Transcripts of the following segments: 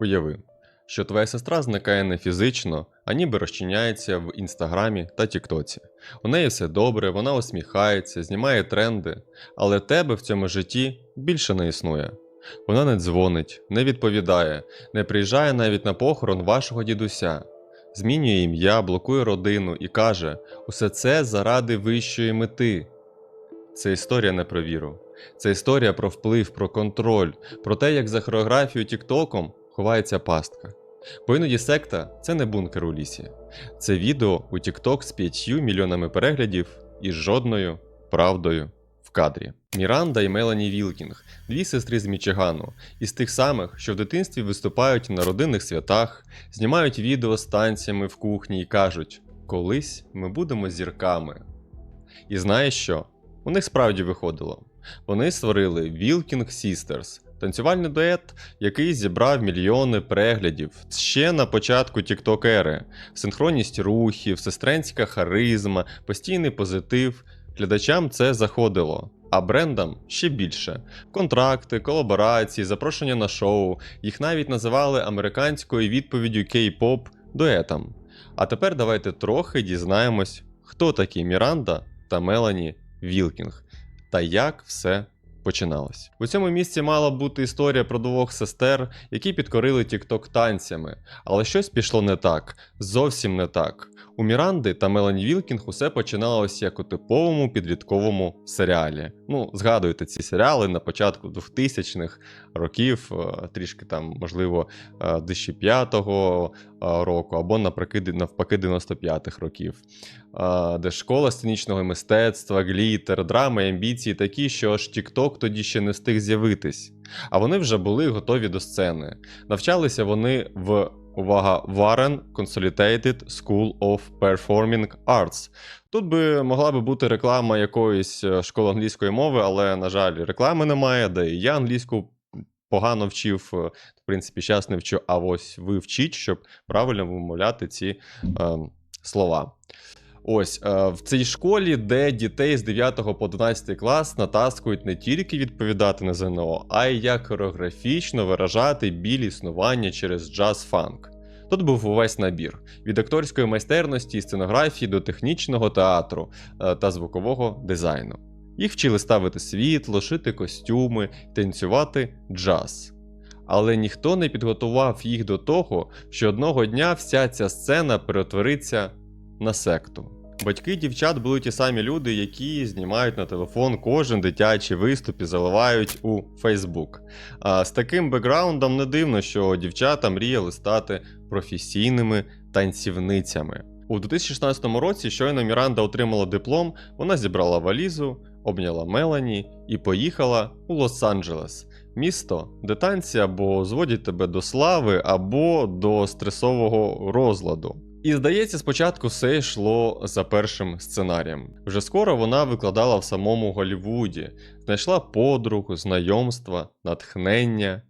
Уяви, що твоя сестра зникає не фізично, а ніби розчиняється в інстаграмі та Тіктоці. У неї все добре, вона усміхається, знімає тренди, але тебе в цьому житті більше не існує. Вона не дзвонить, не відповідає, не приїжджає навіть на похорон вашого дідуся, змінює ім'я, блокує родину і каже: усе це заради вищої мети. Це історія не про віру. Це історія про вплив, про контроль, про те, як за хореографією Тіктоком ховається пастка. Бо іноді секта це не бункер у лісі. Це відео у TikTok з 5 мільйонами переглядів і жодною правдою в кадрі. Міранда і Мелані Вілкінг, дві сестри з Мічигану, із тих самих, що в дитинстві виступають на родинних святах, знімають відео з танцями в кухні і кажуть: колись ми будемо зірками. І знаєш що? У них справді виходило. Вони створили Wilking Sisters, танцювальний дует, який зібрав мільйони переглядів ще на початку TikTok ери. Синхронність рухів, сестренська харизма, постійний позитив. Глядачам це заходило, а брендам ще більше. Контракти, колаборації, запрошення на шоу. Їх навіть називали американською відповіддю кей-поп дуетам. А тепер давайте трохи дізнаємось, хто такі Міранда та Мелані Вілкінг та як все починалось. У цьому місці мала бути історія про двох сестер, які підкорили Тікток танцями, але щось пішло не так, зовсім не так. У Міранди та Мелані Вілкінг усе починалось як у типовому підлітковому серіалі. Ну, згадуйте ці серіали на початку 2000-х років, е, трішки там, можливо, е, 2005 року, або навпаки 95-х років, е, де школа сценічного мистецтва, глітер, драми, амбіції такі, що аж TikTok тоді ще не встиг з'явитись. А вони вже були готові до сцени. Навчалися вони в увага Warren Consolidated School of Performing Arts. Тут би могла би бути реклама якоїсь е, школи англійської мови, але, на жаль, реклами немає, де і я англійську погано вчив. е, В принципі, зараз не вчу, а ось ви вчіть, щоб правильно вимовляти ці е, слова. Ось е, в цій школі, де дітей з 9 по 11 клас натаскують не тільки відповідати на ЗНО, а й як хореографічно виражати біль існування через джаз-фанк. Тут був увесь набір: від акторської майстерності і сценографії до технічного театру е, та звукового дизайну. Їх вчили ставити світло, шити костюми, танцювати джаз. Але ніхто не підготував їх до того, що одного дня вся ця сцена перетвориться на секту. Батьки дівчат були ті самі люди, які знімають на телефон кожен дитячий виступ і заливають у Фейсбук. А з таким бекграундом не дивно, що дівчата мріяли стати професійними танцівницями. У 2016 році, щойно Міранда отримала диплом, вона зібрала валізу, обняла Мелані і поїхала у Лос-Анджелес. Місто, де танці або зводять тебе до слави, або до стресового розладу. І здається, спочатку все йшло за першим сценарієм. Вже скоро вона викладала в самому Голлівуді, знайшла подруг, знайомства, натхнення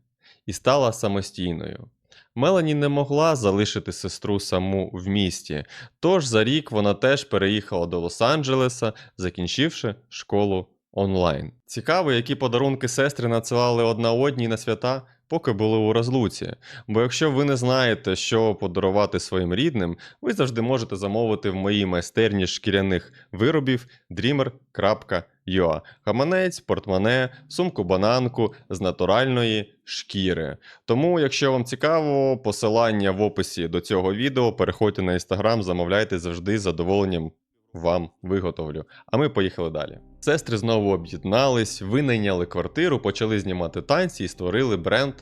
і стала самостійною. Мелані не могла залишити сестру саму в місті, тож за рік вона теж переїхала до Лос-Анджелеса, закінчивши школу онлайн. Цікаво, які подарунки сестри надсилали одна одній на свята, поки були у розлуці. Бо якщо ви не знаєте, що подарувати своїм рідним, ви завжди можете замовити в моїй майстерні шкіряних виробів dreamer.ua. Гаманець, портмоне, сумку-бананку з натуральної шкіри. Тому, якщо вам цікаво, посилання в описі до цього відео, переходьте на інстаграм, замовляйте завжди з задоволенням вам виготовлю. А ми поїхали далі. Сестри знову об'єднались, винайняли квартиру, почали знімати танці і створили бренд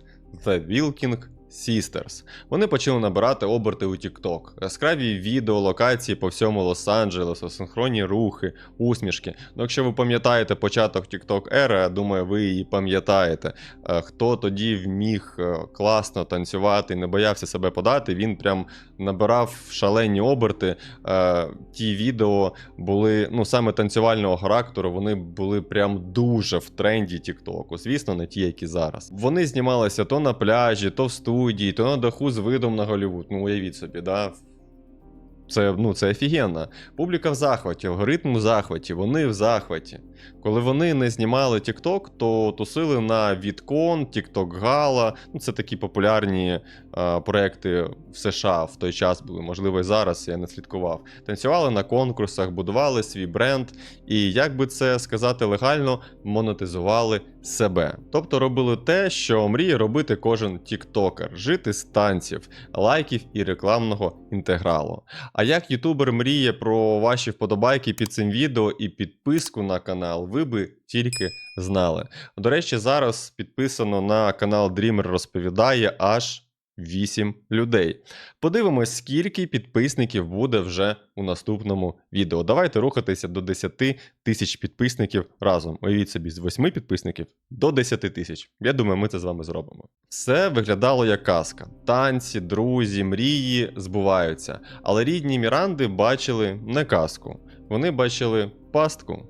The Wilking Sisters. Вони почали набирати оберти у TikTok. Яскраві відео, локації по всьому Лос-Анджелесу, синхронні рухи, усмішки. Ну, якщо ви пам'ятаєте початок TikTok ери, я думаю, ви її пам'ятаєте. Е, Хто тоді вміг е, класно танцювати і не боявся себе подати, він прям набирав шалені оберти. Е, Ті відео були ну саме танцювального характеру, вони були прям дуже в тренді Тіктоку. Звісно, не ті, які зараз. Вони знімалися то на пляжі, то в студії, то на даху з видом на Голлівуд. Ну уявіть собі, да. Це, ну, це офігенно. Публіка в захваті, алгоритм в захваті, вони в захваті. Коли вони не знімали TikTok, то тусили на Відкон, TikTok Gala. Ну, це такі популярні е, проекти в США в той час були, можливо, і зараз я не слідкував. Танцювали на конкурсах, будували свій бренд, і як би це сказати легально, монетизували себе. Тобто робили те, що мріє робити кожен тіктокер: жити з танців, лайків і рекламного інтегралу. А як ютубер мріє про ваші вподобайки під цим відео і підписку на канал, ви би тільки знали. До речі, зараз підписано на канал Dreamer розповідає аж 8 людей. Подивимось, скільки підписників буде вже у наступному відео. Давайте рухатися до 10 тисяч підписників разом. Уявіть собі, з 8 підписників до 10 тисяч. Я думаю, ми це з вами зробимо. Все виглядало як казка. Танці, друзі, мрії збуваються. Але рідні Міранди бачили не казку. Вони бачили пастку.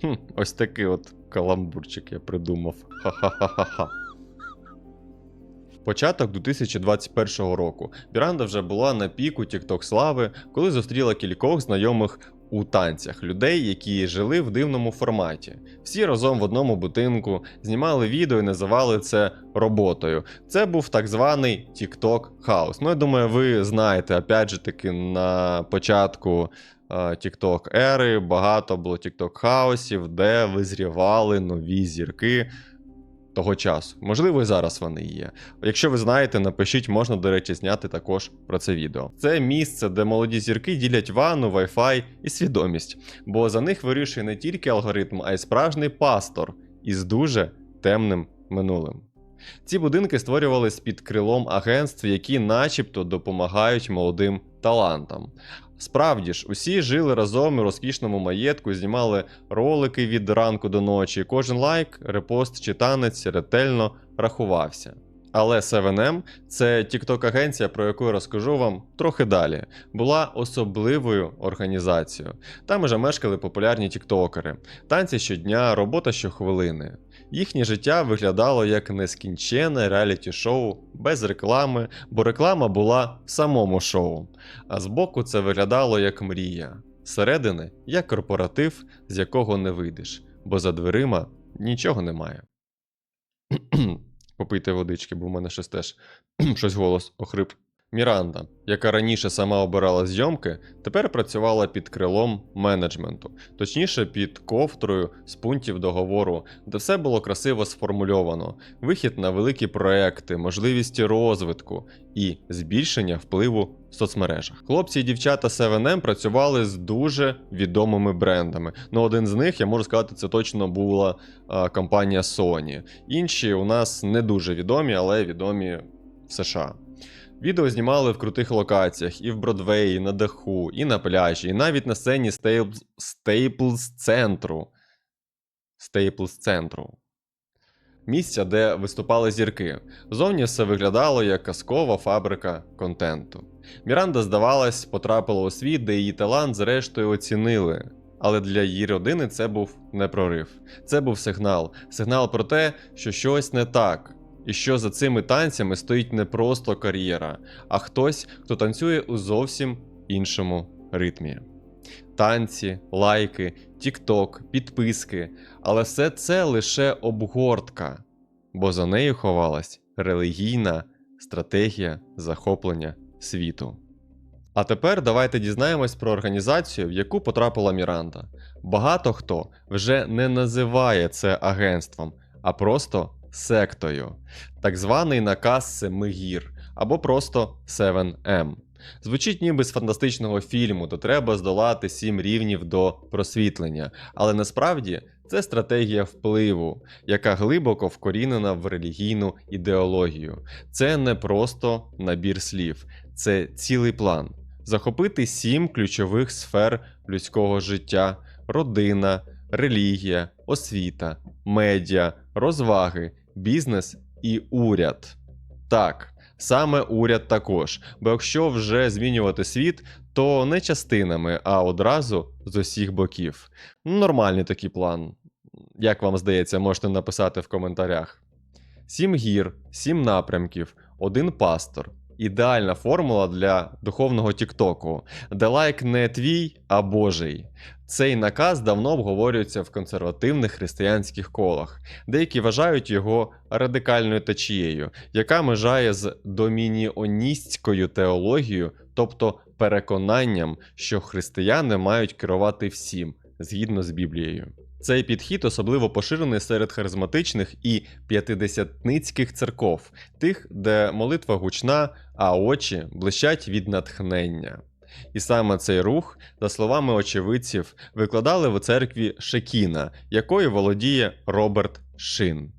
Хм, ось такий от каламбурчик я придумав. Ха-ха-ха-ха. Початок 2021 року. Міранда вже була на піку TikTok слави, коли зустріла кількох знайомих у танцях людей, які жили в дивному форматі. Всі разом в одному будинку знімали відео і називали це роботою. Це був так званий TikTok хаус. Ну, я думаю, ви знаєте, опять же таки, на початку е, TikTok ери багато було TikTok хаусів, де визрівали нові зірки. Того часу. Можливо, і зараз вони є. Якщо ви знаєте, напишіть, можна, до речі, зняти також про це відео. Це місце, де молоді зірки ділять ванну, Wi-Fi і свідомість, бо за них вирішує не тільки алгоритм, а й справжній пастор із дуже темним минулим. Ці будинки створювались під крилом агентств, які начебто допомагають молодим талантам. Справді ж, усі жили разом у розкішному маєтку, знімали ролики від ранку до ночі. Кожен лайк, репост чи танець ретельно рахувався. Але 7M – це TikTok-агенція, про яку я розкажу вам трохи далі, була особливою організацією. Там уже мешкали популярні тіктокери, танці щодня, робота щохвилини. Їхнє життя виглядало як нескінченне реаліті-шоу без реклами, бо реклама була в самому шоу. А збоку це виглядало як мрія. Зсередини як корпоратив, з якого не вийдеш, бо за дверима нічого немає. Попийте водички, бо в мене щось теж щось голос охрип. Міранда, яка раніше сама обирала зйомки, тепер працювала під крилом менеджменту, точніше під ковтрою з пунктів договору, де все було красиво сформульовано: вихід на великі проекти, можливість розвитку і збільшення впливу в соцмережах. Хлопці і дівчата 7M працювали з дуже відомими брендами. Ну, один з них, я можу сказати, це точно була а, компанія Sony. Інші у нас не дуже відомі, але відомі в США. Відео знімали в крутих локаціях і в Бродвеї, і на даху, і на пляжі, і навіть на сцені Стейплз, Стейплз центру. Стейплз центру. Місця, де виступали зірки. Зовні все виглядало як казкова фабрика контенту. Міранда, здавалось, потрапила у світ, де її талант зрештою оцінили. Але для її родини це був не прорив. Це був сигнал. Сигнал про те, що щось не так. І що за цими танцями стоїть не просто кар'єра, а хтось, хто танцює у зовсім іншому ритмі. Танці, лайки, тікток, підписки, але все це лише обгортка, бо за нею ховалась релігійна стратегія захоплення світу. А тепер давайте дізнаємось про організацію, в яку потрапила Міранда. Багато хто вже не називає це агентством, а просто сектою, так званий наказ Семигір або просто 7M. Звучить ніби з фантастичного фільму, то треба здолати сім рівнів до просвітлення, але насправді це стратегія впливу, яка глибоко вкорінена в релігійну ідеологію. Це не просто набір слів, це цілий план. Захопити сім ключових сфер людського життя: родина, релігія, освіта, медіа, розваги, бізнес і уряд. Так, саме уряд також. Бо якщо вже змінювати світ, то не частинами, а одразу з усіх боків. Нормальний такий план. Як вам здається, можете написати в коментарях. Сім гір, сім напрямків, один пастор, ідеальна формула для духовного Тіктоку, де лайк не твій, а Божий. Цей наказ давно обговорюється в консервативних християнських колах. Деякі вважають його радикальною течією, яка межає з домініоністською теологією, тобто переконанням, що християни мають керувати всім згідно з Біблією. Цей підхід особливо поширений серед харизматичних і п'ятидесятницьких церков, тих, де молитва гучна, а очі блищать від натхнення. І саме цей рух, за словами очевидців, викладали в церкві Шекіна, якою володіє Роберт Шин.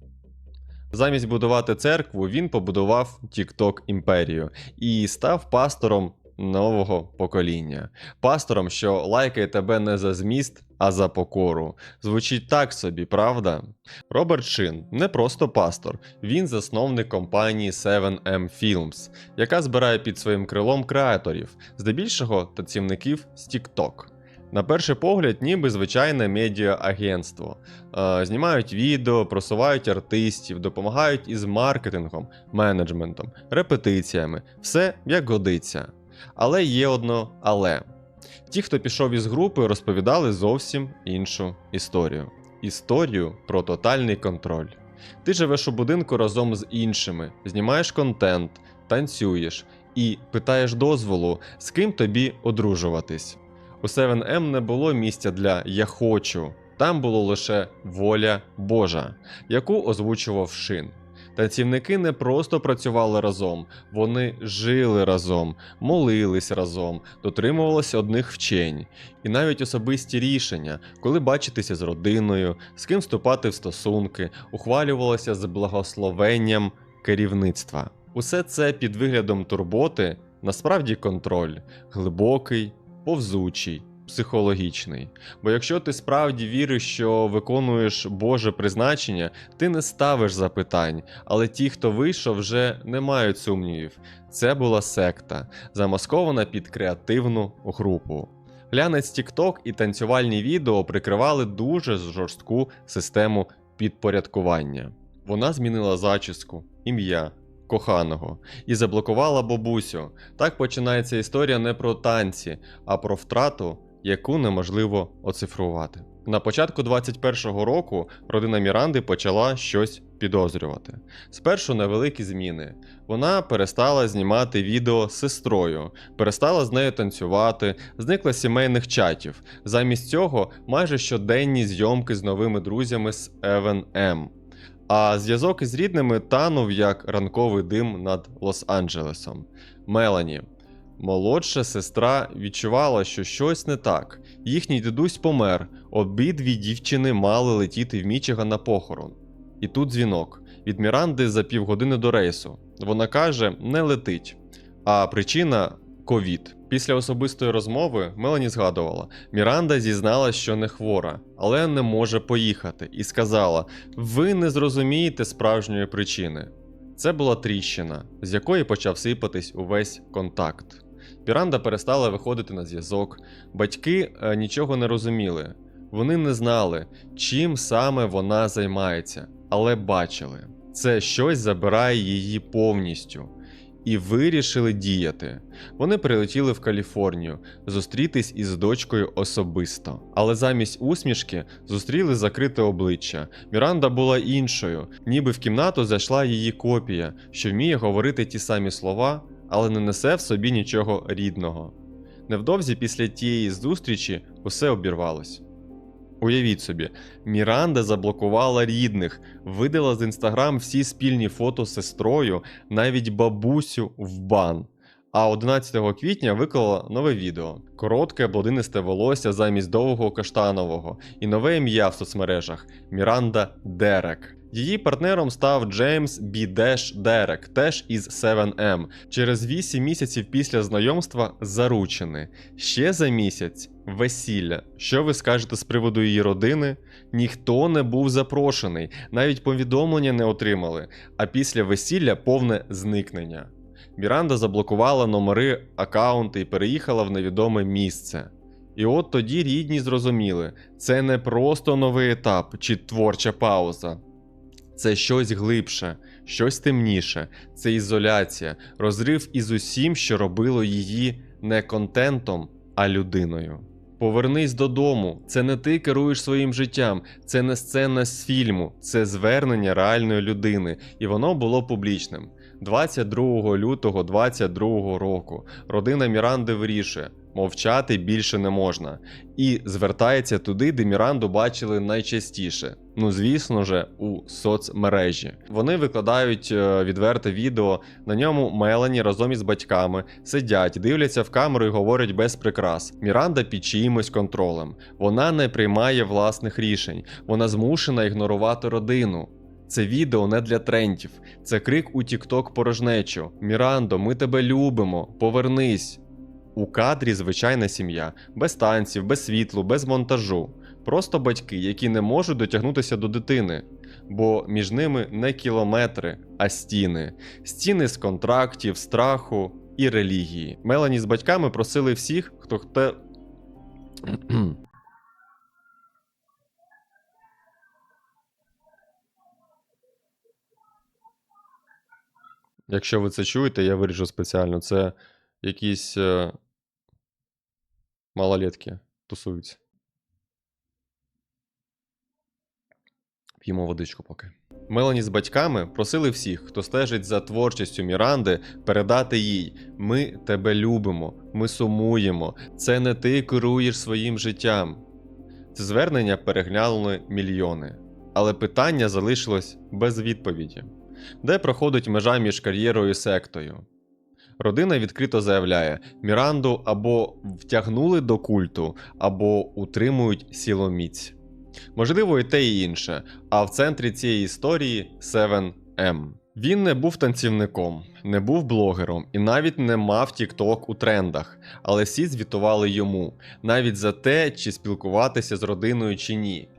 Замість будувати церкву, він побудував TikTok імперію і став пастором нового покоління. Пастором, що лайкає тебе не за зміст, а за покору. Звучить так собі, правда? Роберт Шин не просто пастор, він засновник компанії 7M Films, яка збирає під своїм крилом креаторів, здебільшого танцівників з TikTok. На перший погляд, ніби звичайне медіа-агентство. Е, Знімають відео, просувають артистів, допомагають із маркетингом, менеджментом, репетиціями, все як годиться. Але є одно але. Ті, хто пішов із групи, розповідали зовсім іншу історію. Історію про тотальний контроль. Ти живеш у будинку разом з іншими, знімаєш контент, танцюєш і питаєш дозволу, з ким тобі одружуватись. У 7M не було місця для я хочу, там було лише воля Божа, яку озвучував шин. Танцівники не просто працювали разом, вони жили разом, молились разом, дотримувалися одних вчень, і навіть особисті рішення, коли бачитися з родиною, з ким вступати в стосунки, ухвалювалося з благословенням керівництва. Усе це під виглядом турботи, насправді контроль, глибокий, повзучий. Психологічний. Бо якщо ти справді віриш, що виконуєш Боже призначення, ти не ставиш запитань, але ті, хто вийшов, вже не мають сумнівів. Це була секта, замаскована під креативну групу. Глянець TikTok і танцювальні відео прикривали дуже жорстку систему підпорядкування. Вона змінила зачіску, ім'я, коханого і заблокувала бабусю. Так починається історія не про танці, а про втрату, яку неможливо оцифрувати. На початку 21-го року родина Міранди почала щось підозрювати. Спершу невеликі зміни. Вона перестала знімати відео з сестрою, перестала з нею танцювати, зникла з сімейних чатів. Замість цього майже щоденні зйомки з новими друзями з Евен М. А зв'язок із рідними танув як ранковий дим над Лос-Анджелесом. Мелані. Молодша сестра відчувала, що щось не так. Їхній дідусь помер, обидві дівчини мали летіти в Мічиган на похорон. І тут дзвінок від Міранди за півгодини до рейсу. Вона каже, не летить. А причина ковід. Після особистої розмови Мелані згадувала: Міранда зізналась, що не хвора, але не може поїхати, і сказала: Ви не зрозумієте справжньої причини. Це була тріщина, з якої почав сипатись увесь контакт. Міранда перестала виходити на зв'язок. Батьки е, нічого не розуміли. Вони не знали, чим саме вона займається, але бачили, це щось забирає її повністю. І вирішили діяти. Вони прилетіли в Каліфорнію зустрітись із дочкою особисто. Але замість усмішки зустріли закрите обличчя. Міранда була іншою, ніби в кімнату зайшла її копія, що вміє говорити ті самі слова, але не несе в собі нічого рідного. Невдовзі після тієї зустрічі усе обірвалось. Уявіть собі, Міранда заблокувала рідних, видала з інстаграм всі спільні фото з сестрою, навіть бабусю в бан. А 11 квітня виклала нове відео: коротке блодинисте волосся замість довгого каштанового і нове ім'я в соцмережах Міранда Дерек. Її партнером став Джеймс Бідеш Дерек, теж із 7M. Через 8 місяців після знайомства заручений. Ще за місяць весілля. Що ви скажете з приводу її родини? Ніхто не був запрошений, навіть повідомлення не отримали. А після весілля повне зникнення. Міранда заблокувала номери аккаунти і переїхала в невідоме місце. І от тоді рідні зрозуміли, це не просто новий етап чи творча пауза. Це щось глибше, щось темніше, це ізоляція, розрив із усім, що робило її не контентом, а людиною. Повернись додому. Це не ти керуєш своїм життям, це не сцена з фільму, це звернення реальної людини, і воно було публічним. 22 лютого 22 року родина Міранди вирішує, мовчати більше не можна, і звертається туди, де Міранду бачили найчастіше. Ну, звісно же, у соцмережі. Вони викладають е, відверте відео. На ньому Мелані разом із батьками сидять, дивляться в камеру і говорять без прикрас. Міранда під чиїмось контролем. Вона не приймає власних рішень, вона змушена ігнорувати родину. Це відео не для трендів, це крик у Тікток порожнечу. Мірандо, ми тебе любимо, повернись. У кадрі звичайна сім'я, без танців, без світлу, без монтажу. Просто батьки, які не можуть дотягнутися до дитини, бо між ними не кілометри, а стіни. Стіни з контрактів, страху і релігії. Мелані з батьками просили всіх, хто хте. Якщо ви це чуєте, я виріжу спеціально. Це якісь е, малолетки тусуються. П'ємо водичку поки. Мелані з батьками просили всіх, хто стежить за творчістю Міранди, передати їй: Ми тебе любимо, ми сумуємо. Це не ти керуєш своїм життям. Це звернення переглянули мільйони. Але питання залишилось без відповіді. Де проходить межа між кар'єрою і сектою? Родина відкрито заявляє: Міранду або втягнули до культу, або утримують сіломіць. Можливо, і те, і інше. А в центрі цієї історії 7M. Він не був танцівником, не був блогером і навіть не мав TikTok у трендах, але всі звітували йому, навіть за те, чи спілкуватися з родиною чи ні.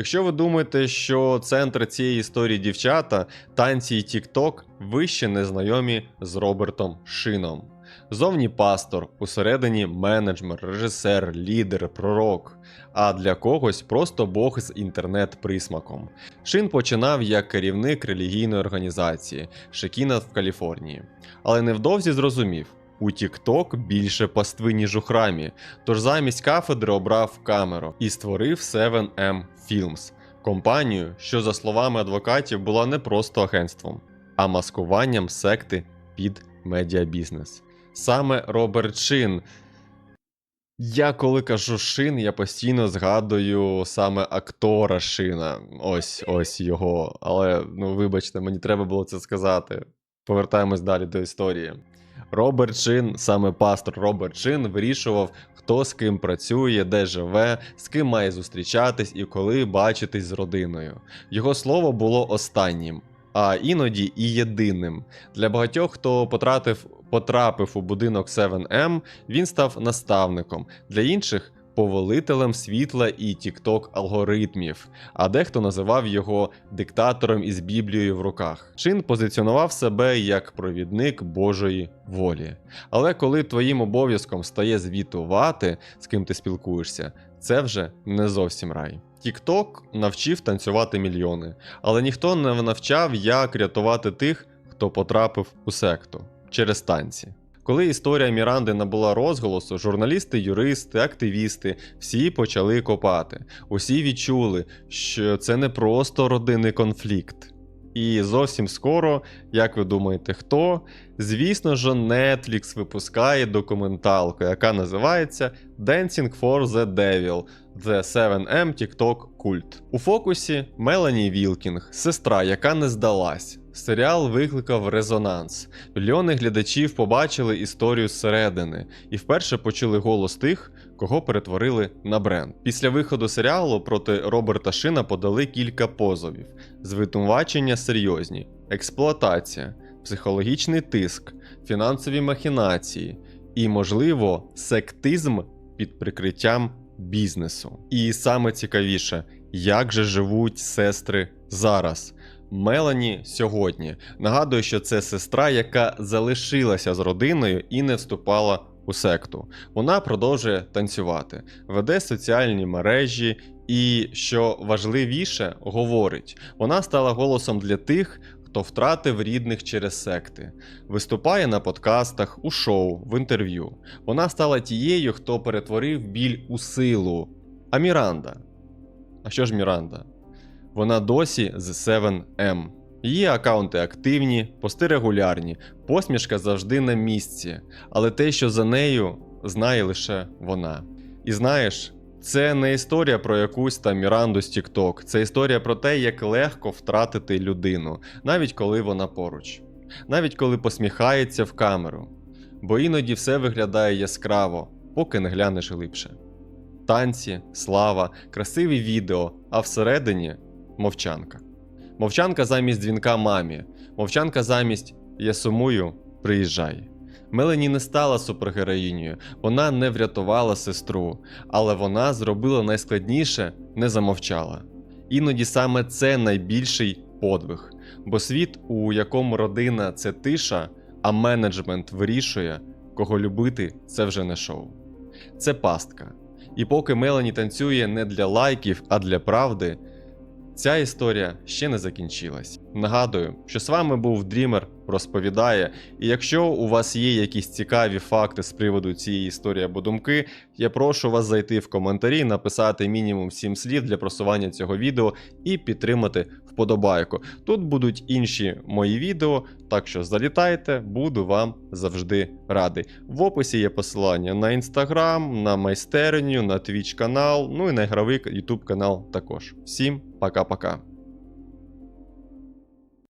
Якщо ви думаєте, що центр цієї історії дівчата, танці і TikTok, ви ще не знайомі з Робертом Шином. Зовні пастор, усередині менеджмер, режисер, лідер, пророк. А для когось просто Бог з інтернет-присмаком. Шин починав як керівник релігійної організації Шекіна в Каліфорнії, але невдовзі зрозумів. У TikTok більше пастви, ніж у храмі, тож замість кафедри обрав камеру і створив 7M Films, компанію, що, за словами адвокатів, була не просто агентством, а маскуванням секти під медіабізнес. Саме Роберт Шин. Я коли кажу Шин, я постійно згадую саме актора Шина. Ось ось його. Але ну вибачте, мені треба було це сказати. Повертаємось далі до історії. Роберт Шин, саме пастор Роберт Шин, вирішував, хто з ким працює, де живе, з ким має зустрічатись і коли бачитись з родиною. Його слово було останнім, а іноді і єдиним. Для багатьох, хто потратив, потрапив у будинок 7М, він став наставником, для інших повелителем світла і TikTok алгоритмів, а дехто називав його диктатором із Біблією в руках. Чин позиціонував себе як провідник Божої волі. Але коли твоїм обов'язком стає звітувати, з ким ти спілкуєшся, це вже не зовсім рай. TikTok навчив танцювати мільйони, але ніхто не навчав, як рятувати тих, хто потрапив у секту через танці. Коли історія Міранди набула розголосу, журналісти, юристи, активісти всі почали копати. Усі відчули, що це не просто родинний конфлікт. І зовсім скоро, як ви думаєте, хто? Звісно ж, Netflix випускає документалку, яка називається Dancing for the Devil The 7M TikTok Cult. У фокусі Мелані Вілкінг, сестра, яка не здалась. Серіал викликав резонанс. Мільйони глядачів побачили історію зсередини і вперше почули голос тих, кого перетворили на бренд. Після виходу серіалу проти Роберта Шина подали кілька позовів: звинувачення серйозні, експлуатація, психологічний тиск, фінансові махінації і, можливо, сектизм під прикриттям бізнесу. І саме цікавіше, як же живуть сестри зараз. Мелані сьогодні нагадує, що це сестра, яка залишилася з родиною і не вступала у секту. Вона продовжує танцювати, веде соціальні мережі І що важливіше, говорить, вона стала голосом для тих, хто втратив рідних через секти, виступає на подкастах, у шоу, в інтерв'ю. Вона стала тією, хто перетворив біль у силу. А Міранда? А що ж Міранда? Вона досі з 7M. Її акаунти активні, пости регулярні, посмішка завжди на місці, але те, що за нею, знає лише вона. І знаєш, це не історія про якусь там Міранду з TikTok, це історія про те, як легко втратити людину, навіть коли вона поруч, навіть коли посміхається в камеру. Бо іноді все виглядає яскраво, поки не глянеш глибше. Танці, слава, красиві відео, а всередині мовчанка. Мовчанка замість дзвінка мамі, мовчанка замість Я сумую, приїжджай. Мелані не стала супергероїнею, вона не врятувала сестру, але вона зробила найскладніше не замовчала. Іноді саме це найбільший подвиг, бо світ, у якому родина це тиша, а менеджмент вирішує, кого любити, це вже не шоу. Це пастка. І поки Мелані танцює не для лайків, а для правди, ця історія ще не закінчилась. Нагадую, що з вами був Дрімер розповідає. І якщо у вас є якісь цікаві факти з приводу цієї історії або думки, я прошу вас зайти в коментарі, написати мінімум 7 слів для просування цього відео і підтримати вподобайку. Тут будуть інші мої відео, так що залітайте, буду вам завжди радий. В описі є посилання на інстаграм, на майстерню, на твіч канал, ну і на ігровий ютуб канал також. Всім пока-пока.